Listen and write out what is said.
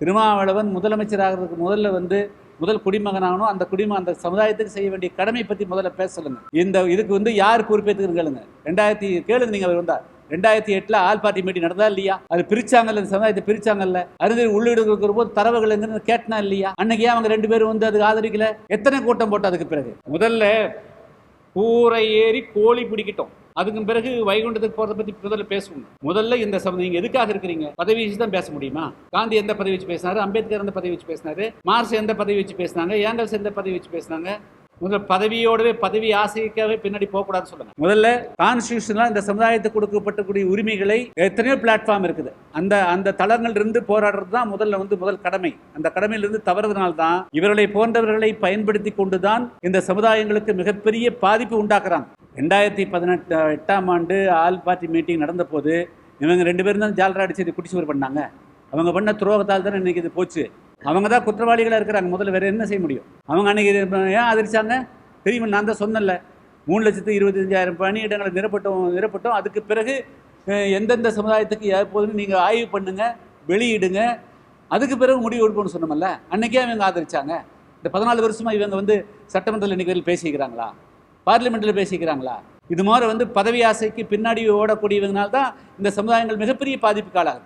திருமாவளவன் முதலமைச்சராகிறதுக்கு முதல்ல வந்து முதல் குடிமகனாகணும். அந்த குடிம அந்த சமுதாயத்துக்கு செய்ய வேண்டிய கடமை பற்றி முதல்ல பேச சொல்லுங்க. இந்த இதுக்கு வந்து யார் பொறுப்பேற்றுக்குன்னு கேளுங்க. ரெண்டாயிரத்தி கேளுங்க நீங்கள் அவர் வந்தார் ரெண்டாயிரத்தி எட்டுல ஆல் பார்ட்டி மீட்டிங் நடந்தா இல்லையா? அது பிரிச்சாங்கல்ல இந்த சமுதாயத்தை பிரிச்சாங்கல்ல. அறுதி உள்ளீடு போது தரவுகள் எங்கன்னு கேட்டனா இல்லையா? அன்னைக்கு அவங்க ரெண்டு பேரும் வந்து அதுக்கு ஆதரிக்கல? எத்தனை கூட்டம் போட்டு அதுக்கு பிறகு? முதல்ல கூரை ஏறி கோழி பிடிக்கட்டும். அதுக்கு பிறகு வைகுண்டத்துக்கு போறதை பத்தி முதல்ல பேசுவோம். முதல்ல இந்த நீங்க எதுக்காக இருக்கிறீங்க? பதவி வச்சு தான் பேச முடியுமா? காந்தி எந்த பதவி வச்சு பேசினாரு? அம்பேத்கர் எந்த பதவி வச்சு பேசினாரு? மார்ஸ் எந்த பதவி வச்சு பேசினாங்க? ஏங்கல்ஸ் எந்த பதவி வச்சு பேசினாங்க? முதல்ல பதவியோடவே பதவி ஆசைக்காகவே பின்னாடி போகக்கூடாதுன்னு சொல்லுங்க. முதல்ல கான்ஸ்டியூஷன்லாம் இந்த சமுதாயத்துக்கு கொடுக்கப்பட்டக்கூடிய உரிமைகளை எத்தனையோ பிளாட்ஃபார்ம் இருக்குது. அந்த அந்த தளங்கள் இருந்து போராடுறது தான் முதல்ல வந்து முதல் கடமை. அந்த கடமையிலிருந்து தவறுதனால் தான் இவர்களை போன்றவர்களை பயன்படுத்தி கொண்டுதான் இந்த சமுதாயங்களுக்கு மிகப்பெரிய பாதிப்பு உண்டாக்குறாங்க. ரெண்டாயிரத்தி பதினெட்டு எட்டாம் ஆண்டு ஆல் பார்ட்டி மீட்டிங் நடந்த போது இவங்க ரெண்டு பேரும் தான் ஜாலரா அடிச்சு இது குடிச்சுவர் பண்ணாங்க. அவங்க பண்ண துரோகத்தால் தானே இன்னைக்கு இது போச்சு. அவங்க தான் குற்றவாளிகளாக இருக்கிறாங்க. முதல்ல வேறு என்ன செய்ய முடியும்? அவங்க அன்னைக்கு ஏன் ஆதரிச்சாங்க? தெரியுமா? நான் தான் சொன்னேன்ல. மூணு லட்சத்து இருபத்தஞ்சாயிரம் பணியிடங்களை நிரப்பட்டோம் நிரப்பட்டோம். அதுக்கு பிறகு எந்தெந்த சமுதாயத்துக்கு எப்போதுன்னு நீங்கள் ஆய்வு பண்ணுங்கள் வெளியிடுங்க. அதுக்கு பிறகு முடிவு எடுப்போம்னு சொன்னோம்ல. அன்றைக்கே அவங்க ஆதரிச்சாங்க. இந்த பதினாலு வருஷமாக இவங்க வந்து சட்டமன்றத்தில் இன்னைக்கு பேசிக்கிறாங்களா? பார்லிமெண்ட்டில் பேசிக்கிறாங்களா? இது மாதிரி வந்து பதவி ஆசைக்கு பின்னாடி ஓடக்கூடியவங்கனால தான் இந்த சமுதாயங்கள் மிகப்பெரிய பாதிப்புக்கு ஆளாகுது.